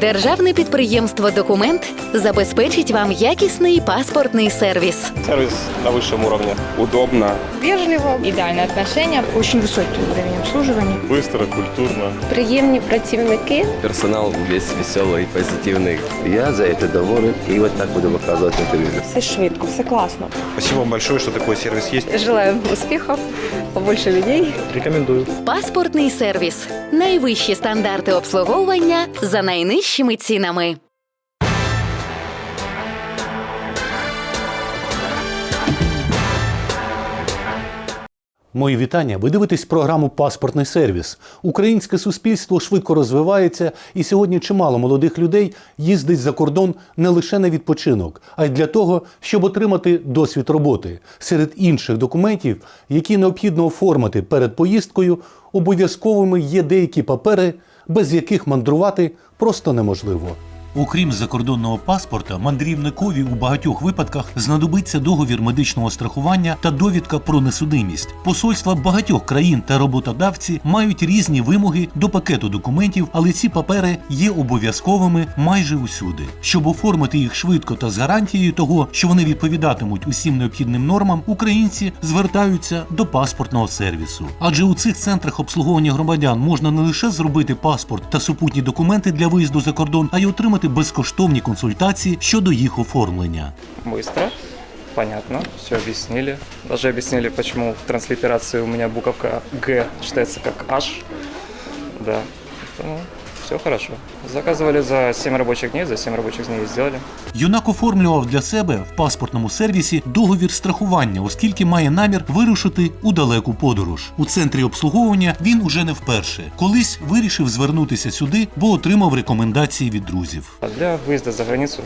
Державне підприємство Документ забезпечить вам якісний паспортний сервіс. Сервис на высшем уровне. Удобно, Вежливо, Ідеальне отношення, очень високий уровень обслуживания. быстро, культурно. приємні працівники. Персонал весь веселий, позитивний. Я за це доволен і от так буду виказувати на телевізор. Все швидко, все класно. Спасибо вам большое, что такой сервис есть. Желаю успіхів, побольше людей. Рекомендую. Паспортний сервіс. Найвищі стандарти обслуговування за найнижчими цінами. Мої вітання. Ви дивитесь програму Паспортний сервіс. Українське суспільство швидко розвивається, і сьогодні чимало молодих людей їздить за кордон не лише на відпочинок, а й для того, щоб отримати досвід роботи. Серед інших документів, які необхідно оформити перед поїздкою, обов'язковими є деякі папери, без яких мандрувати просто неможливо. Окрім закордонного паспорта, мандрівникові у багатьох випадках знадобиться договір медичного страхування та довідка про несудимість. Посольства багатьох країн та роботодавці мають різні вимоги до пакету документів, але ці папери є обов'язковими майже усюди. Щоб оформити їх швидко та з гарантією того, що вони відповідатимуть усім необхідним нормам, українці звертаються до паспортного сервісу. Адже у цих центрах обслуговування громадян можна не лише зробити паспорт та супутні документи для виїзду за кордон, а й отримати безкоштовні консультації щодо їх оформлення. Быстро, понятно, все объяснили. Даже объяснили, почему в транслитерации у меня буковка Г читается как H. Да, поэтому все хорошо. Заказывали за 7 рабочих дней, за 7 рабочих дней и сделали. Юнак оформлював для себе в паспортному сервісі договір страхування, оскільки має намір вирушити у далеку подорож. У центрі обслуговування він уже не вперше. Колись вирішив звернутися сюди, бо отримав рекомендації від друзів. А для выезда за границу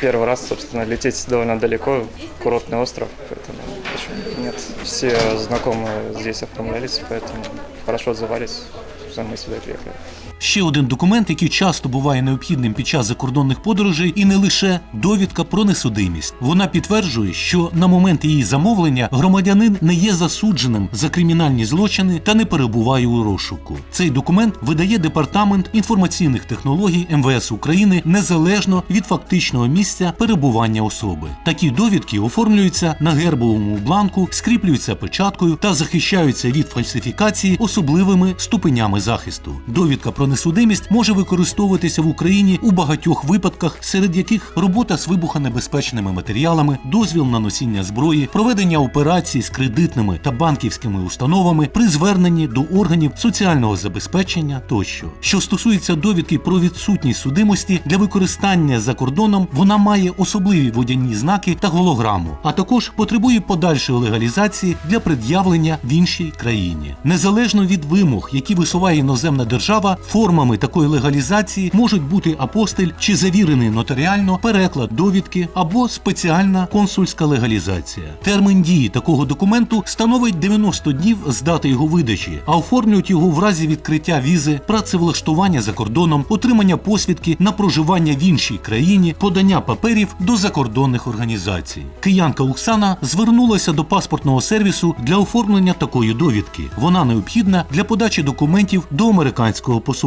первый раз, собственно, лететь довольно далеко, курортный остров, поэтому почему нет. Все знакомые здесь оформлялись, поэтому хорошо отзывались, собственно, мы сюда приехали. Ще один документ, який часто буває необхідним під час закордонних подорожей, і не лише довідка про несудимість. Вона підтверджує, що на момент її замовлення громадянин не є засудженим за кримінальні злочини та не перебуває у розшуку. Цей документ видає департамент інформаційних технологій МВС України незалежно від фактичного місця перебування особи. Такі довідки оформлюються на гербовому бланку, скріплюються печаткою та захищаються від фальсифікації особливими ступенями захисту. Довідка про несудимість може використовуватися в Україні у багатьох випадках, серед яких робота з вибухонебезпечними матеріалами, дозвіл на носіння зброї, проведення операцій з кредитними та банківськими установами при зверненні до органів соціального забезпечення тощо. Що стосується довідки про відсутність судимості для використання за кордоном, вона має особливі водяні знаки та голограму, а також потребує подальшої легалізації для пред'явлення в іншій країні. Незалежно від вимог, які висуває іноземна держава, формами такої легалізації можуть бути апостиль чи завірений нотаріально переклад довідки або спеціальна консульська легалізація. Термін дії такого документу становить 90 днів з дати його видачі, а оформлюють його в разі відкриття візи, працевлаштування за кордоном, отримання посвідки на проживання в іншій країні, подання паперів до закордонних організацій. Киянка Оксана звернулася до паспортного сервісу для оформлення такої довідки. Вона необхідна для подачі документів до американського посольства.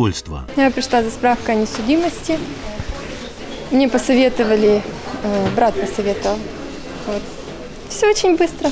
Я пришла за справкой о несудимости. Мне посоветовали, э, брат посоветовал. Вот. Все очень быстро.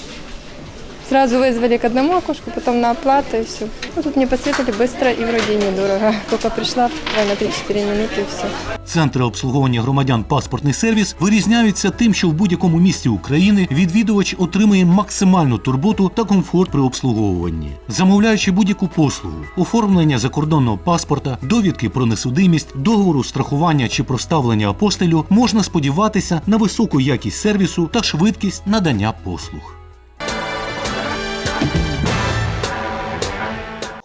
Сразу вызвали к одному окошку, потом на оплату и все. Ну, тут мне посоветовали быстро и вроде и недорого. Только пришла, буквально 3-4 минуты и все. Центри обслуговування громадян паспортний сервіс вирізняються тим, що в будь-якому місті України відвідувач отримує максимальну турботу та комфорт при обслуговуванні, замовляючи будь-яку послугу, оформлення закордонного паспорта, довідки про несудимість, договору страхування чи проставлення апостилю, можна сподіватися на високу якість сервісу та швидкість надання послуг.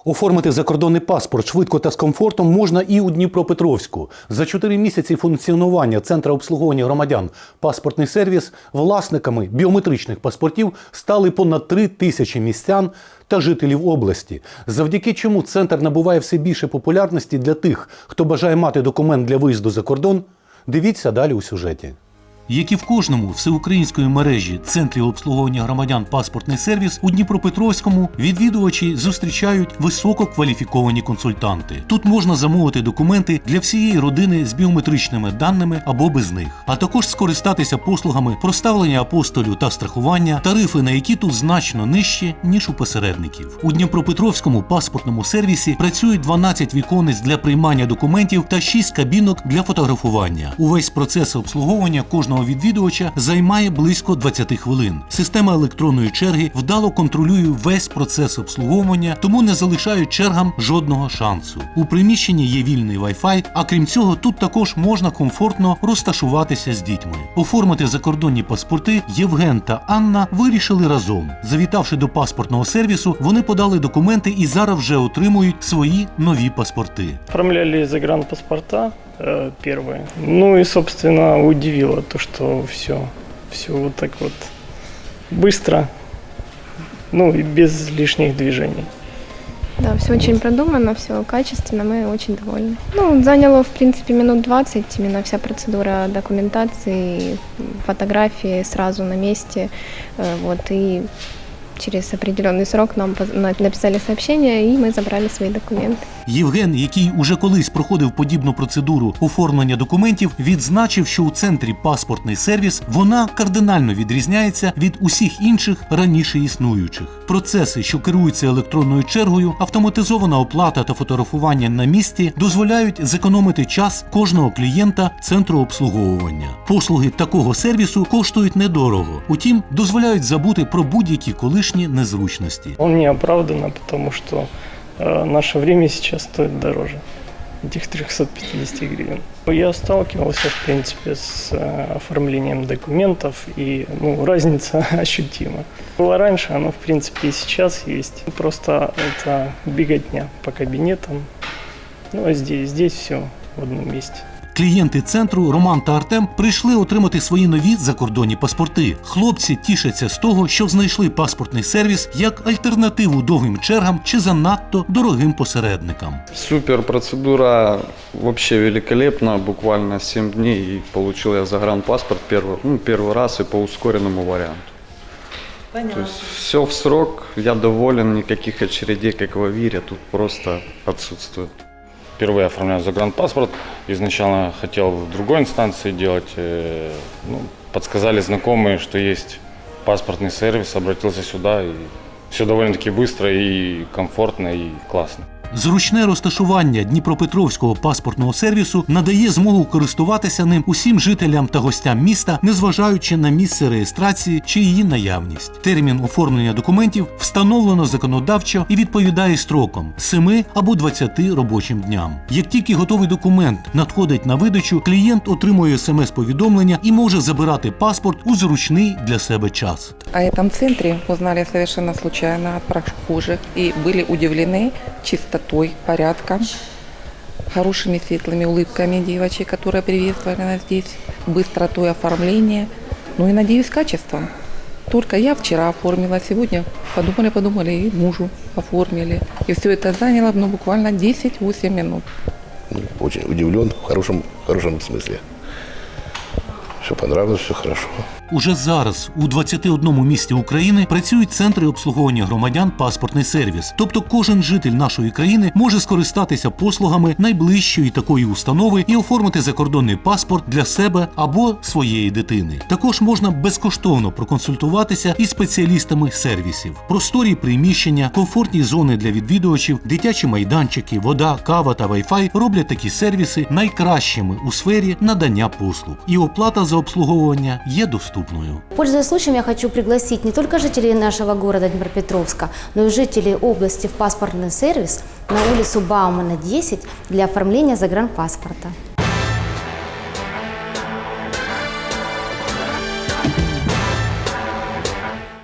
Оформити закордонний паспорт швидко та з комфортом можна і у Дніпропетровську. За чотири місяці функціонування Центру обслуговування громадян паспортний сервіс власниками біометричних паспортів стали понад три тисячі містян та жителів області, завдяки чому центр набуває все більше популярності для тих, хто бажає мати документ для виїзду за кордон. Дивіться далі у сюжеті. Як і в кожному всеукраїнської мережі центрів обслуговування громадян паспортний сервіс у Дніпропетровському відвідувачі зустрічають висококваліфіковані консультанти. Тут можна замовити документи для всієї родини з біометричними даними або без них, а також скористатися послугами проставлення апостолю та страхування, тарифи на які тут значно нижчі ніж у посередників. У Дніпропетровському паспортному сервісі працюють 12 віконець для приймання документів та 6 кабінок для фотографування. Увесь процес обслуговування кожного відвідувача займає близько 20 хвилин. Система електронної черги вдало контролює весь процес обслуговування, тому не залишають чергам жодного шансу. У приміщенні є вільний Wi-Fi, а крім цього, тут також можна комфортно розташуватися з дітьми. Оформити закордонні паспорти Євген та Анна вирішили разом. Завітавши до паспортного сервісу, вони подали документи і зараз вже отримують свої нові паспорти. Оформляли загранпаспорта первые. Ну и, собственно, удивило то, что все, все вот так вот быстро, ну и без лишних движений. Да, все очень продумано, все качественно, мы очень довольны. Ну, заняло, в принципе, минут 20, именно вся процедура документации, фотографии сразу на месте, э, вот, и через определенный срок нам поз- на- написали сообщение, и мы забрали свои документы. Євген, який уже колись проходив подібну процедуру оформлення документів, відзначив, що у центрі паспортний сервіс вона кардинально відрізняється від усіх інших раніше існуючих. Процеси, що керуються електронною чергою, автоматизована оплата та фотографування на місці дозволяють зекономити час кожного клієнта центру обслуговування. Послуги такого сервісу коштують недорого, утім дозволяють забути про будь-які колишні незручності. Он не оправданно, потому что э, наше время сейчас стоит дороже этих 350 гривен. Я сталкивался, в принципе, с э, оформлением документов, и ну, разница ощутима. Было раньше, оно, в принципе, и сейчас есть. Просто это беготня по кабинетам. Ну, а здесь, здесь все в одном месте. Клієнти центру Роман та Артем прийшли отримати свої нові закордонні паспорти. Хлопці тішаться з того, що знайшли паспортний сервіс як альтернативу довгим чергам чи занадто дорогим посередникам. Супер, процедура вообще великолепна. Буквально 7 дней и получил я загранпаспорт первый, ну, первый раз и по ускоренному варианту. То есть все в срок, я доволен, никаких очередей, как в Авире, тут просто отсутствует Впервые оформляю загранпаспорт. Изначально хотел в другой инстанции делать. э, ну, подсказали знакомые, что есть паспортный сервис, обратился сюда. И все довольно-таки быстро и комфортно и классно. Зручне розташування Дніпропетровського паспортного сервісу надає змогу користуватися ним усім жителям та гостям міста, незважаючи на місце реєстрації чи її наявність. Термін оформлення документів встановлено законодавчо і відповідає строкам 7 або 20 робочим дням. Як тільки готовий документ надходить на видачу, клієнт отримує смс-повідомлення і може забирати паспорт у зручний для себе час. О этом центре узнали совершенно случайно от прохожих и были удивлены чистотой, порядком, хорошими светлыми улыбками девочек, которые приветствовали нас здесь, быстротой оформления, ну и, надеюсь, качеством. Только я вчера оформила, сегодня подумали-подумали и мужу оформили. И все это заняло ну, буквально 10-8 минут. Очень удивлен в хорошем, в хорошем смысле. Все понравилось, все хорошо. Уже зараз у 21 місті України працюють центри обслуговування громадян паспортний сервіс. Тобто кожен житель нашої країни може скористатися послугами найближчої такої установи і оформити закордонний паспорт для себе або своєї дитини. Також можна безкоштовно проконсультуватися із спеціалістами сервісів. Просторі приміщення, комфортні зони для відвідувачів, дитячі майданчики, вода, кава та вайфай роблять такі сервіси найкращими у сфері надання послуг. І оплата за обслуговування є доступною. Пользуясь случаем, я хочу пригласить не только жителей нашего города Днепропетровска, но и жителей области в паспортный сервис на улицу Баумана, 10 для оформления загранпаспорта.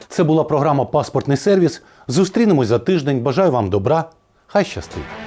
Це була програма Паспортний сервіс. Зустрінемось за тиждень. Бажаю вам добра. Хай щастить!